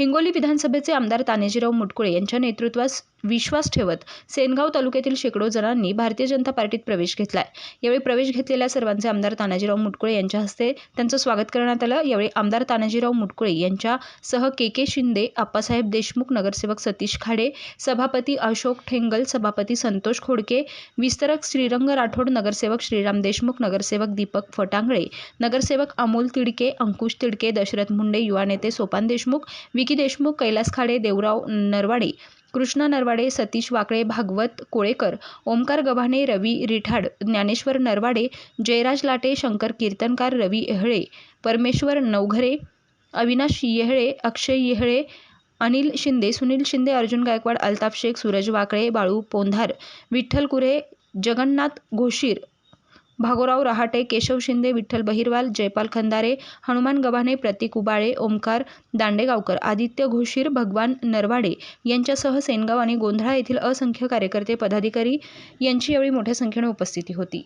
हिंगोली विधानसभेचे आमदार तानाजीराव मुटकुळे यांच्या नेतृत्वास विश्वास ठेवत सेनगाव तालुक्यातील शेकडो जणांनी भारतीय जनता पार्टीत प्रवेश घेतलाय. यावेळी प्रवेश घेतलेल्या सर्वांचे आमदार तानाजीराव मुटकुळे यांच्या हस्ते त्यांचं स्वागत करण्यात आलं. यावेळी आमदार तानाजीराव मुटकुळे यांच्या सह के के शिंदे आप्पासाहेब देशमुख नगरसेवक सतीश खाडे सभापती अशोक ठेंगल सभापती संतोष खोडके विस्तरक श्रीरंग राठोड नगरसेवक श्रीराम देशमुख नगरसेवक दीपक फटांगळे नगरसेवक अमोल तिडके अंकुश तिडके दशरथ मुंडे युवा नेते सोपान देशमुख विकी देशमुख कैलास खाडे देवराव नरवाडे कृष्णा नरवाडे सतीश वाकळे भागवत कोळेकर ओमकार गव्हाणे रवी रिठाड ज्ञानेश्वर नरवाडे जयराज लाटे शंकर कीर्तनकार रवी येहळे परमेश्वर नवघरे अविनाश येहळे अक्षय येहळे अनिल शिंदे सुनील शिंदे अर्जुन गायकवाड अल्ताफ शेख सूरज वाकळे बाळू पोंधार विठ्ठल कुरे जगन्नाथ घोशीर भागोराव रहाटे केशव शिंदे विठ्ठल बहिरवाल जयपाल खंदारे हनुमान गव्हाणे प्रतीक उबाळे ओमकार दांडेगावकर आदित्य घोशीर भगवान नरवाडे यांच्यासह सेनगाव आणि गोंधळा येथील असंख्य कार्यकर्ते पदाधिकारी यांची यावेळी मोठ्या संख्येने उपस्थिती होती.